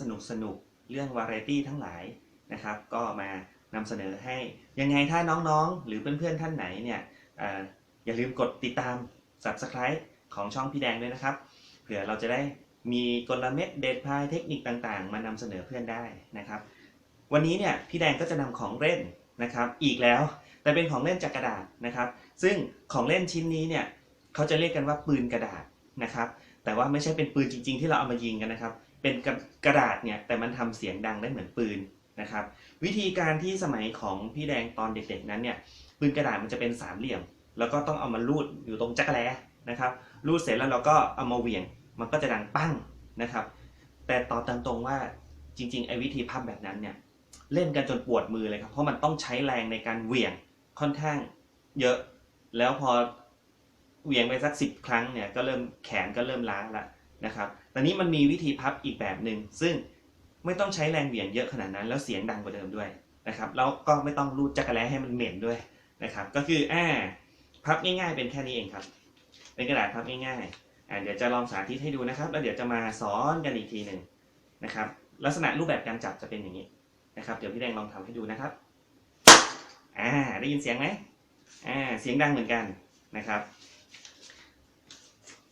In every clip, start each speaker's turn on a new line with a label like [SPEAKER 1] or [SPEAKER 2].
[SPEAKER 1] สนุกสนุกๆเรื่อง Variety ทั้งหลายนะครับ ก็มานำเสนอให้ยังไงถ้าน้องๆ หรือเพื่อนๆท่านไหนเนี่ยอออย่าลืมกดติดตาม Subscribe ของช่องพี่แดงด้วยนะครับ เผื่อเราจะได้มีกลเม็ดเด็ดพายเทคนิคต่างๆ มานำเสนอเพื่อนได้นะครับ วันนี้เนี่ยพี่แดงก็จะนำของเล่นนะครับ อีกแล้วแต่เป็นของเล่นจากกระดาษนะครับ ซึ่งของเล่นชิ้นนี้เนี่ยเขาจะเรียกกันว่าปืนกระดาษนะครับ แต่ว่าไม่ใช่เป็นปืนจริง ๆ ที่เราเอามายิงกันนะครับ เป็นกระกระดาษเนี่ยแต่มันทำเสียงดังได้เหมือนปืนนะครับวิธีการที่สมัยของพี่แดงตอนเด็กๆนั้นเนี่ยปืนกระดาษมันจะเป็นสามเหลี่ยม แล้วก็ต้องเอามาลูดอยู่ตรงจักรแล้นะครับลูดเสร็จแล้วเราก็เอามาเหวี่ยงมันก็จะดังปั้งนะครับแต่ตอบตามตรงว่าจริงๆไอ้วิธีพับแบบนั้นเนี่ยเล่นกันจนปวดมือเลยครับเพราะมันต้องใช้แรงในการเหวี่ยงค่อนข้างเยอะแล้วพอเหวี่ยงไปสักสิบครั้งเนี่ยก็เริ่มแขนก็เริ่มล้าละนะครับ ตอนนี้มันมีวิธีพับอีกแบบหนึ่งซึ่งไม่ต้องใช้แรงเหวี่ยงเยอะขนาดนั้นแล้วเสียงดังกว่าเดิมด้วยนะครับแล้วก็ไม่ต้องรูดจักรแล้ให้มันเหม็นด้วยนะครับก็คืออ่าพับง่าย ๆ เป็นแค่นี้เองครับ เป็นกระดาษพับง่ายๆอ่าเดี๋ยวจะลองสาธิตให้ดูนะครับ แล้วเดี๋ยวจะมาสอนกันอีกทีหนึ่งนะครับ ลักษณะรูปแบบการจับจะเป็นอย่างนี้นะครับเดี๋ยวพี่แดงลองทำให้ดูนะครับอ่าได้ยินเสียงไหมอ่าเสียงดังเหมือนกันนะครับ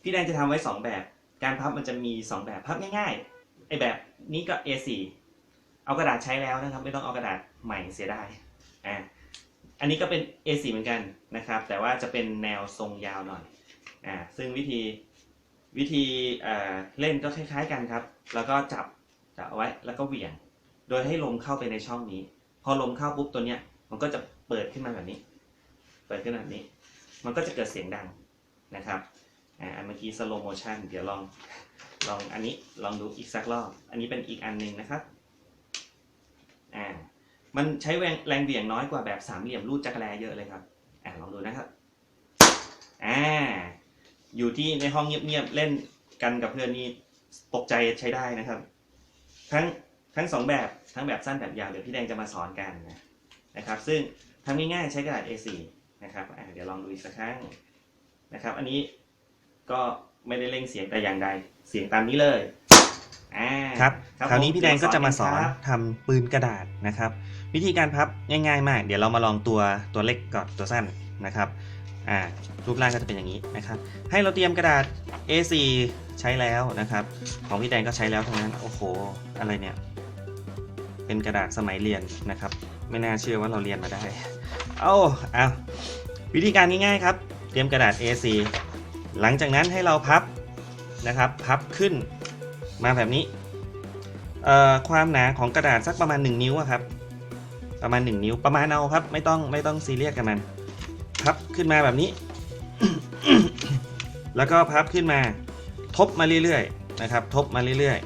[SPEAKER 1] พี่แดงจะทำไว้สองแบบ การพับมันจะมีสองแบบพับง่ายๆไอแบบนี้ก็ A4 เอากระดาษใช้แล้วนะครับ ไม่ต้องเอากระดาษใหม่เสียดายอ่าอันนี้ก็เป็น A4 เหมือนกันนะครับ แต่ว่าจะเป็นแนวทรงยาวหน่อยอ่าซึ่งวิธีวิธีเอ่อเล่นก็คล้าย ๆ กันครับ แล้วก็จับจับเอาไว้แล้วก็เหวี่ยง โดยให้ลมเข้าไปในช่องนี้ พอลมเข้าปุ๊บตัวเนี้ยมันก็จะเปิดขึ้นมาแบบนี้ เปิดขึ้นมาแบบนี้ มันก็จะเกิดเสียงดังนะครับ อ่าอันเมื่อกี้ slow motion เดี๋ยวลองลองอันนี้ลองดูอีกสักรอบ อันนี้เป็นอีกอันหนึ่งนะครับอ่ามันใช้แรงแรงเหวี่ยงน้อยกว่าแบบสามเหลี่ยมรูดจักรแลเยอะเลยครับอ่าลองดูนะครับอ่าอยู่ที่ในห้องเงียบๆเล่นกันกับเพื่อนนี่ตกใจใช้ได้นะครับ ทั้งทั้งสองแบบทั้งแบบสั้นแบบยาวเดี๋ยวพี่แดงจะมาสอนกันนะนะครับ ซึ่งทำง่ายๆใช้กระดาษ A4 นะครับอ่าเดี๋ยวลองดูอีกสักครั้งนะครับ อันนี้ ก็ไม่ได้เร่งเสียงแต่อย่างใด เสียงตามนี้เลยอ่า
[SPEAKER 2] ครับ
[SPEAKER 1] ครับ
[SPEAKER 2] คราวนี้
[SPEAKER 1] ผม
[SPEAKER 2] พี่แดงก็จะมาสอน
[SPEAKER 1] เดี๋ยวสอนกันครับ
[SPEAKER 2] ทำปืนกระดาษนะครับ วิธีการพับง่ายๆ มาก เดี๋ยวเรามาลองตัวตัวเล็กก่อนตัวสั้นนะครับอ่ารูปร่างก็จะเป็นอย่างนี้นะครับ ให้เราเตรียมกระดาษ A4 ใช้แล้วนะครับ ของพี่แดงก็ใช้แล้วทั้งนั้นโอ้โห อะไรเนี่ย เป็นกระดาษสมัยเรียนนะครับ ไม่น่าเชื่อว่าเราเรียนมาได้ เอาเอาวิธีการง่ายๆครับ เตรียมกระดาษ A4 หลังจากนั้นให้เราพับนะครับ พับขึ้นมาแบบนี้ ความหนาของกระดาษสักประมาณ 1 นิ้วอะครับ ประมาณ 1 นิ้วประมาณเอาครับ ไม่ต้องไม่ต้องซีเรียสกับมัน พับขึ้นมาแบบนี้ แล้วก็พับขึ้นมา ทบมาเรื่อยๆนะครับ ทบมาเรื่อย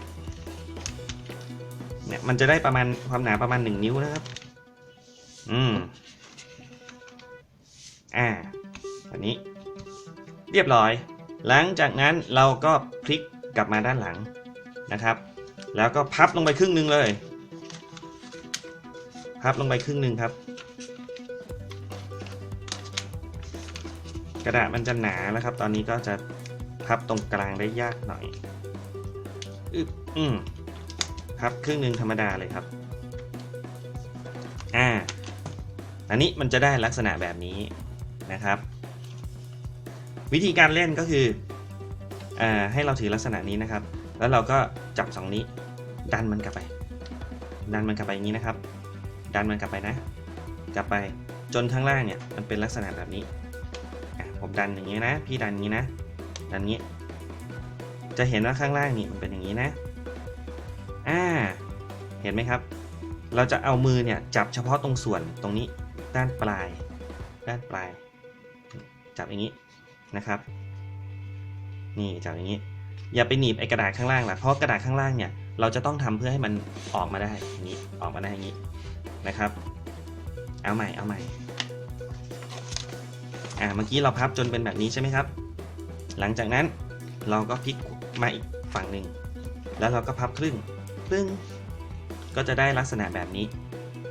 [SPEAKER 2] ๆเนี่ยมันจะได้ประมาณความหนาประมาณ 1 นิ้วนะครับ อืม รียบร้อย หลังจากนั้นเราก็พลิกกลับมาด้านหลังนะครับ แล้วก็พับลงไปครึ่งหนึ่งเลย พับลงไปครึ่งหนึ่งครับ กระดาษมันจะหนาแล้วครับ ตอนนี้ก็จะพับตรงกลางได้ยากหน่อยอืมพับครึ่งหนึ่งธรรมดาเลยครับ อ่า อันนี้มันจะได้ลักษณะแบบนี้นะครับ วิธีการเล่นก็คืออให้เราถือลักษณะนี้นะครับ แล้วเราก็จับสองนี้ ดันมันกลับไป ดันมันกลับไปอย่างนี้นะครับ ดันมันกลับไปนะ กลับไปจนข้างล่างเนี่ยมันเป็นลักษณะแบบนี้ผมดันอย่างนี้นะ พี่ดันอย่างนี้นะ ดันนี้ จะเห็นว่าข้างล่างนี่มันเป็นอย่างนี้นะอ่าเห็นไหมครับ เราจะเอามือเนี่ยจับเฉพาะตรงส่วนตรงนี้ด้านปลาย ด้านปลาย จับอย่างนี้ นะครับ นี่จับอย่างนี้ อย่าไปหนีบไอกระดาษข้างล่างล่ะเพราะกระดาษข้างล่างเนี่ยเราจะต้องทำเพื่อให้มันออกมาได้อย่างนี้ออกมาได้อย่างนี้นะครับ เอาใหม่เอาใหม่อ่าเมื่อกี้เราพับจนเป็นแบบนี้ใช่ไหมครับ หลังจากนั้นเราก็พลิกมาอีกฝั่งหนึ่งแล้วเราก็พับครึ่งปึ้งก็จะได้ลักษณะแบบนี้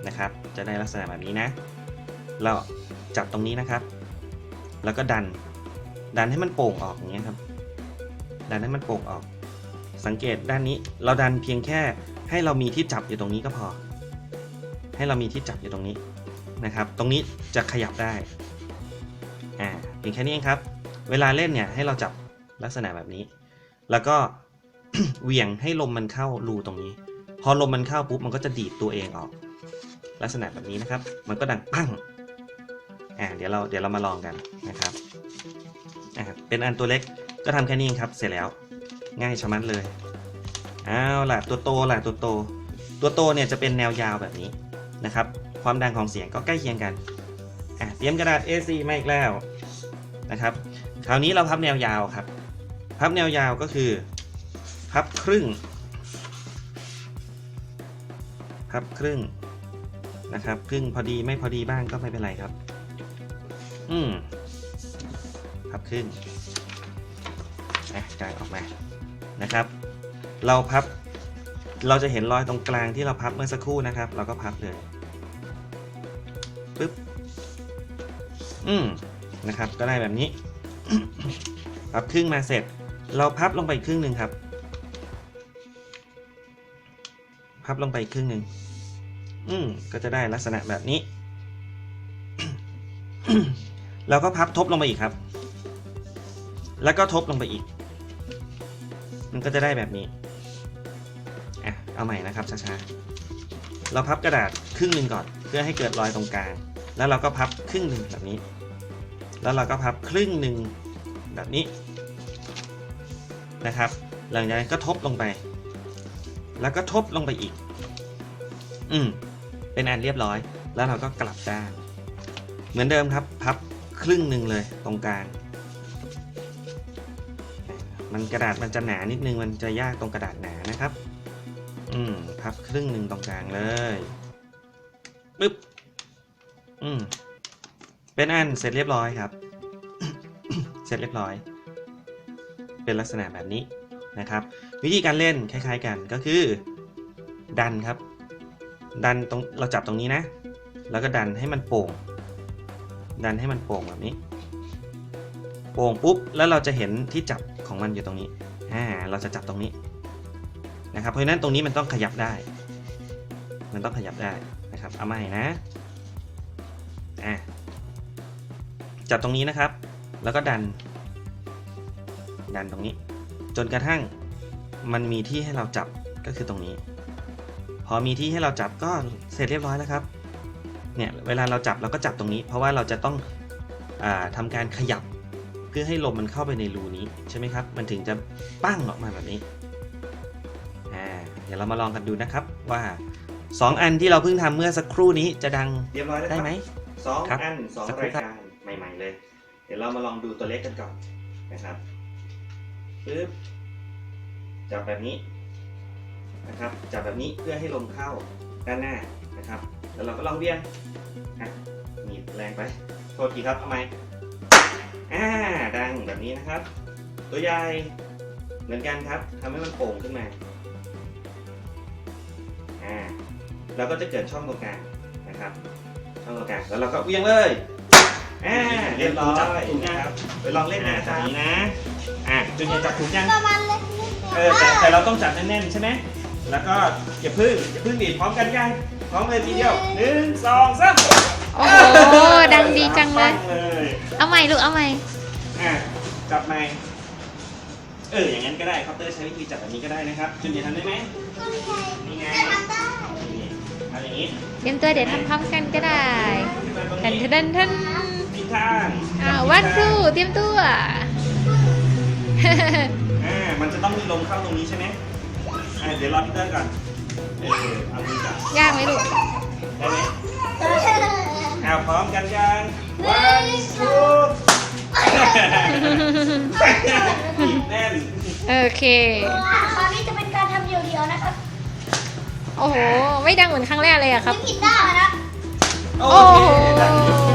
[SPEAKER 2] นะครับ จะได้ลักษณะแบบนี้นะ เราจับตรงนี้นะครับ แล้วก็ดัน ดันให้มันโป่งออกอย่างเงี้ยครับ
[SPEAKER 1] ดันให้มันโป่งออก สังเกตด้านนี้เราดันเพียงแค่ให้เรามีที่จับอยู่ตรงนี้ก็พอ ให้เรามีที่จับอยู่ตรงนี้นะครับ ตรงนี้จะขยับได้อ่าเพียงแค่นี้เองครับ เวลาเล่นเนี่ยให้เราจับลักษณะแบบนี้ แล้วก็เหวี่ยงให้ลมมันเข้ารูตรงนี้ พอลมมันเข้าปุ๊บมันก็จะดีดตัวเองออก ลักษณะแบบนี้นะครับ มันก็ดังปั้งอ่าเดี๋ยวเราเดี๋ยวเรามาลองกันนะครับ อ่าเป็นอันตัวเล็กก็ทำแค่นี้เองครับเสร็จแล้ว ง่ายชะมัดเลยเอาล่ะตัวโตล่ะตัวโต ตัวโตเนี่ยจะเป็นแนวยาวแบบนี้นะครับความดังของเสียงก็ใกล้เคียงกันอะเตรียมกระดาษ A4 มาอีกแล้วนะครับคราวนี้เราพับแนวยาวครับ พับแนวยาวก็คือ พับครึ่ง พับครึ่งนะครับ ครึ่งพอดีไม่พอดีบ้างก็ไม่เป็นไรครับ อืม พับครึ่งอะกางออกมานะครับ เราพับเราจะเห็นรอยตรงกลางที่เราพับเมื่อสักครู่นะครับ เราก็พับเลยปึ๊บอืมนะครับ ก็ได้แบบนี้ พับครึ่งมาเสร็จ เราพับลงไปครึ่งหนึ่งครับ พับลงไปครึ่งหนึ่งอืมก็จะได้ลักษณะแบบนี้แล้วก็พับทบลงไปอีกครับ แล้วก็ทบลงไปอีก มันก็จะได้แบบนี้อะเอาใหม่นะครับช้าๆเราพับกระดาษครึ่งหนึ่งก่อน เพื่อให้เกิดรอยตรงกลาง แล้วเราก็พับครึ่งหนึ่งแบบนี้ แล้วเราก็พับครึ่งหนึ่งแบบนี้นะครับ หลังจากนั้นก็ทบลงไป แล้วก็ทบลงไปอีก อืมเป็นอันเรียบร้อย แล้วเราก็กลับด้านเหมือนเดิมครับ พับครึ่งหนึ่งเลยตรงกลาง มันกระดาษมันจะหนานิดนึงมันจะยากตรงกระดาษหนานะครับ อืมพับครึ่งหนึ่งตรงกลางเลยปึ๊บอืมเป็นอันเสร็จเรียบร้อยครับ เสร็จเรียบร้อย เป็นลักษณะแบบนี้นะครับ วิธีการเล่นคล้ายๆกันก็คือ ดันครับ ดันตรงเราจับตรงนี้นะ แล้วก็ดันให้มันโป่ง ดันให้มันโป่งแบบนี้ โป่งปุ๊บแล้วเราจะเห็นที่จับของมันอยู่ตรงนี้อ่าเราจะจับตรงนี้นะครับเพราะฉะนั้นตรงนี้มันต้องขยับได้ มันต้องขยับได้นะครับเอาใหม่นะอ่าจับตรงนี้นะครับ แล้วก็ดัน ดันตรงนี้ จนกระทั่งมันมีที่ให้เราจับก็คือตรงนี้ พอมีที่ให้เราจับก็เสร็จเรียบร้อยแล้วครับเนี่ยเวลาเราจับเราก็จับตรงนี้ เพราะว่าเราจะต้องอาทำการขยับ พื่อให้ลมมันเข้าไปในรูนี้ใช่ไหมครับ มันถึงจะปั้งออกมาแบบนี้อ่าเดี๋ยวเรามาลองกันดูนะครับว่า 2 อันที่เราเพิ่งทำเมื่อสักครู่นี้จะดัง
[SPEAKER 3] เรียบร้อยแล้วค
[SPEAKER 1] ได้
[SPEAKER 3] รับ
[SPEAKER 1] ไหม
[SPEAKER 3] สอง
[SPEAKER 1] ครับ
[SPEAKER 3] อันสอง
[SPEAKER 1] สักครู่
[SPEAKER 3] ราย
[SPEAKER 1] ครับ
[SPEAKER 3] การใหม่ ๆ เลย เดี๋ยวเรามาลองดูตัวเลขกันก่อนนะครับปึ๊บจับแบบนี้นะครับจับแบบนี้เพื่อให้ลมเข้าด้านหน้านะครับ แล้วเราก็ลองเบี่ยงอะหนีบแรงไปโทษทีครับเอาไหม อ่าดังแบบนี้นะครับ ตัวใหญ่เหมือนกันครับทำให้มันโป่งขึ้นมาอ่าเราก็จะเกิดช่องตรงกลางนะครับ ช่องตรงกลางแล้วเราก็เวียงเลยอ่าเรียบร้อยนะครับไปลองเล่นนะจับนี้นะอะจุนยังจับถูกยัง
[SPEAKER 4] ประมาณเล็ก
[SPEAKER 3] เออแต่แต่เราต้องจับแน่นๆใช่ไหมแล้วก็อย่าพึ่งอย่าพึ่งดีดพร้อมกันยังพร้อมเลยทีเดียวหนึ่งสองสาม
[SPEAKER 5] โอ้โหดังดีจังเลย
[SPEAKER 3] เลย
[SPEAKER 5] เอาใหม่ลูกเอาใหม่
[SPEAKER 3] อะจับไม้เอออย่างนั้นก็ได้คอปเตอร์ใช้วิธีจับแบบนี้ก็ได้นะครับจุนจะทำได้ไหมนี่ไงนี่ทำอย่างนี้
[SPEAKER 5] เตรียมตัวเดี๋ยวทำพร้อมกันก็ได้
[SPEAKER 3] ขึ้นมาตรง
[SPEAKER 5] ทัน
[SPEAKER 3] นี้
[SPEAKER 5] ทันทัน
[SPEAKER 3] ผิดทาง
[SPEAKER 5] อ้าววันครูเตรียมตัว
[SPEAKER 3] อ่ามันจะต้องมีลมเข้าตรงนี้ใช่ไหมอ่าเดี๋ยวรอพี่เตอร์ก่อนเออเอามือจับ
[SPEAKER 5] ยากไหมลูก
[SPEAKER 3] ได้ไหมเอา พร้อมกันยัง one two บีบแน่น
[SPEAKER 5] โอเค
[SPEAKER 4] คราวนี้จะเป็นการทำเดี่ยวๆนะครับ
[SPEAKER 5] โอ้โห ไม่ดังเหมือนครั้งแรกเลยอะครับ
[SPEAKER 4] ไม่ผิดด้านนะ
[SPEAKER 3] โอ
[SPEAKER 5] โอ้
[SPEAKER 3] เค
[SPEAKER 5] โห
[SPEAKER 3] ดังอยู่